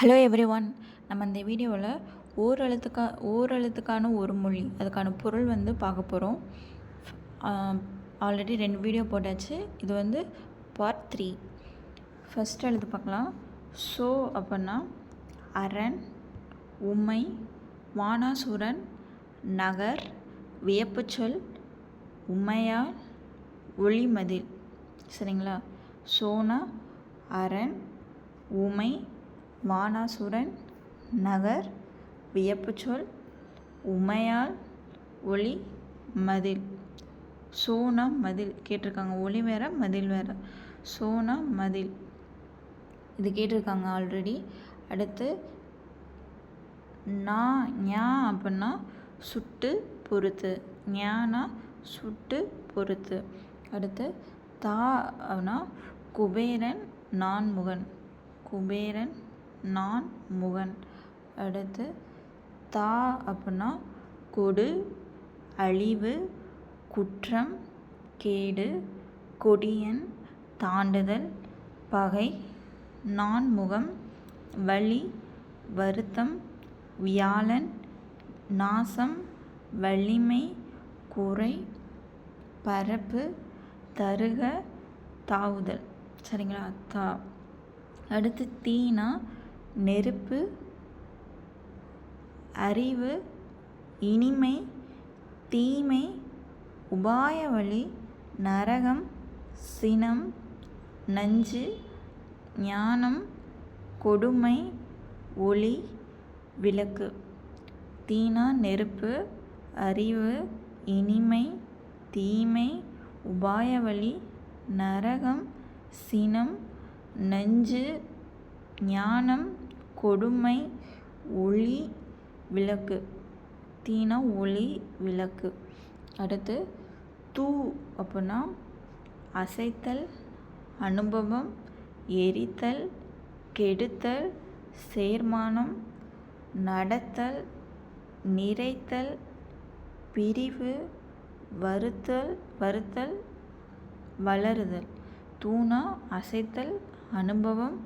Hello every one நம்ம இந்த வீடியோவில் ஓரெழுத்துக்கா ஓரெழுத்துக்கான ஒரு மொழி அதுக்கான பொருள் வந்து பார்க்க போகிறோம் ஆல்ரெடி ரெண்டு வீடியோ போட்டாச்சு. இது வந்து பார்ட் த்ரீ ஃபஸ்ட் எழுத்து பார்க்கலாம். ஸோ அப்படின்னா அரண் உமை வானாசுரன் நகர் வியப்புச்சொல் உம்மையால் ஒளிமதில். சரிங்களா? சோனா அரண் உமை வானாசுரன் நகர் வியப்புச்சொல் உமையால் ஒளி மதில். சோனா மதில். கேட்டிருக்காங்க. ஒளி வேற மதில் வேற. சோனா மதில். இது கேட்டிருக்காங்க ஆல்ரெடி அடுத்து நா ஞா அப்படின்னா சுட்டு பொறுத்து. ஞானா சுட்டு பொறுத்து. அடுத்து தா அப்படின்னா குபேரன் நான்முகன். குபேரன் நான் முகன். அடுத்து தா அப்படின்னா கொடு அழிவு குற்றம் கேடு கொடியன் தாண்டுதல் பகை நான்முகம் வலி வருத்தம் வியாழன் நாசம் வலிமை குறை பரப்பு தருக தாவுதல். சரிங்களா? தா. அடுத்து தீனா நெருப்பு அறிவு இனிமை தீமை உபாய வழி நரகம் சினம் நஞ்சு ஞானம் கொடுமை ஒளி விளக்கு. தீனா நெருப்பு அறிவு இனிமை தீமை உபாய வழி நரகம் சினம் நஞ்சு ஞானம் கொடுமை ஒளி விளக்கு. தீனா ஒளி விளக்கு. அடுத்து தூ அப்படின்னா அசைத்தல் அனுபவம் எரித்தல் கெடுத்தல் சேர்மானம் நடத்தல் நிறைத்தல் பிரிவு வருத்தல் வருத்தல் வளருதல். தூணா அசைத்தல் அனுபவம்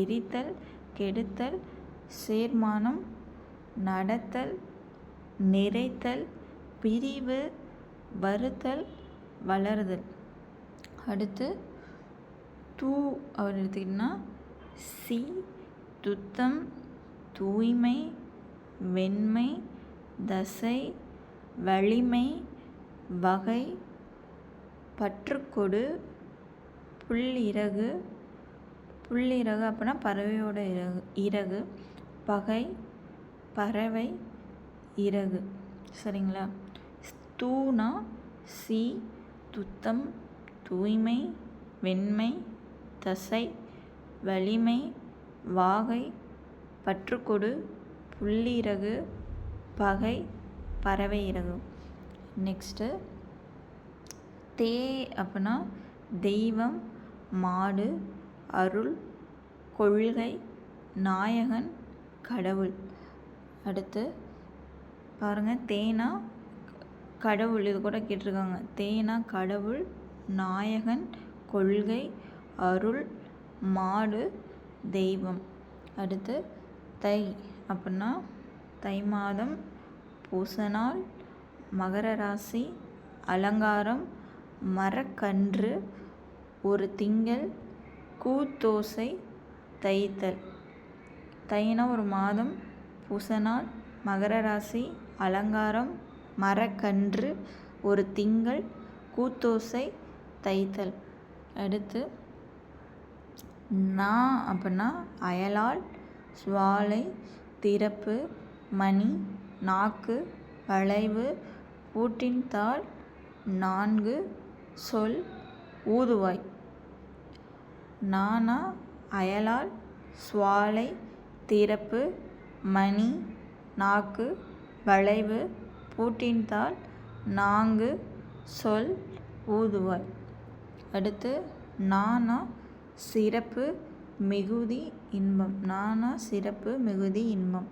எரித்தல் கெடுத்தல் சேர்மானம் நடத்தல் நிறைத்தல் பிரிவு வருத்தல் வளருதல். அடுத்து தூ அவர் எடுத்துக்கிட்டோன்னா சி துத்தம் தூய்மை வெண்மை தசை வலிமை வகை பற்றுக்கொடு புல்லிறகு புள்ளிறகு அப்படின்னா பறவையோட இறகு இறகு பகை பறவை இறகு. சரிங்களா? தூணா சி துத்தம் தூய்மை வெண்மை தசை வலிமை வாகை பற்றுக்கொடு புல்லிறகு பகை பறவை இறகு. நெக்ஸ்ட்டு தே அப்படின்னா தெய்வம் மாடு அருள் கொள்கை நாயகன் கடவுள். அடுத்து பாருங்கள் தேனா கடவுள். இது கூட கேட்டிருக்காங்க. தேனா கடவுள் நாயகன் கொள்கை அருள் மாடு தெய்வம். அடுத்து தை அப்படின்னா தை மாதம் பூசனால் மகர ராசி அலங்காரம் மரக்கன்று ஒரு திங்கள் கூத்தோசை தைத்தல். தைனா ஒரு மாதம் பூசநாள் மகர ராசி அலங்காரம் மரக்கன்று ஒரு திங்கள் கூத்தோசை தைத்தல். அடுத்து நா அப்படின்னா அயலால் சுவாலை திறப்பு மணி நாக்கு வளைவு பூட்டின் தாள் நான்கு சொல் ஊதுவாய். நானா அயலால் சுவாலை திறப்பு மணி நாக்கு வளைவு பூட்டின் தாள் நான்கு சொல் ஊதுவாய் அடுத்து நானா சிறப்பு மிகுதி இன்பம். நானா சிறப்பு மிகுதி இன்பம்.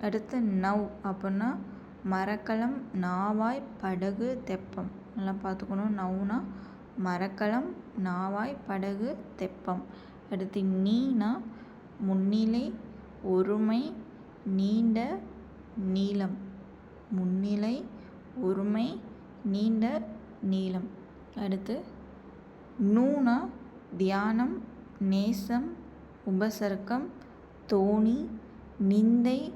அடுத்து நவ் அப்படின்னா மரக்கலம் நாவாய் படகு தெப்பம். நல்லா பார்த்துக்கணும். நவுனா மரக்கலம் நாவாய் படகு தெப்பம். அடுத்து நீனா முன்னிலை ஒருமை நீண்ட நீளம். முன்னிலை ஒருமை நீண்ட நீளம். அடுத்து நூனா தியானம் நேசம் உபசர்க்கம் தோணி நிந்தை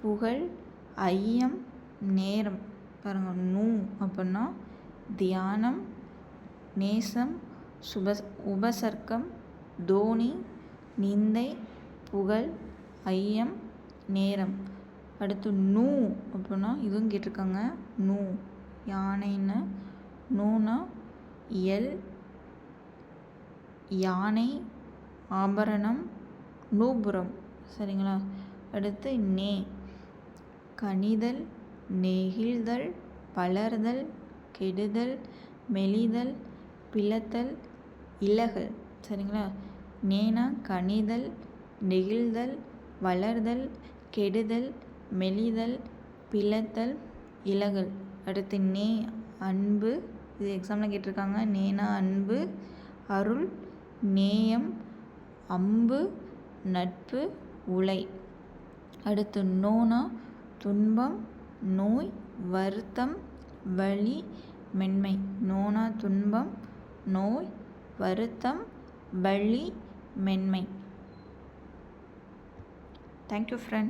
புகழ் ஐயம் நேரம். பாருங்கள் நூ அப்படின்னா தியானம் நேசம் சுப உபசர்க்கம் தோனி நிந்தை புகழ் ஐயம் நேரம். அடுத்து நூ அப்படின்னா இதுவும் கேட்டிருக்காங்க. நூ. யானைன்னு நூனா எல் யானை ஆபரணம் நூபுரம். சரிங்களா? அடுத்து நே. கனிதல் நெகிழ்தல் பலர்தல் கெடுதல் மெலிதல் பிளத்தல் இலகல் சரிங்களா? நேனா கனிதல் நெகிழ்தல் வளர்தல் கெடுதல் மெலிதல் பிளத்தல் இலகல் அடுத்து நே அன்பு. இது எக்ஸாமில் கேட்டிருக்காங்க. நேனா அன்பு அருள் நேயம் அம்பு நட்பு உலை. அடுத்து நோனா துன்பம் நோய் வருத்தம் வலி மென்மை. நோனா துன்பம் நோய் வருத்தம் வலி மென்மை. Thank you friends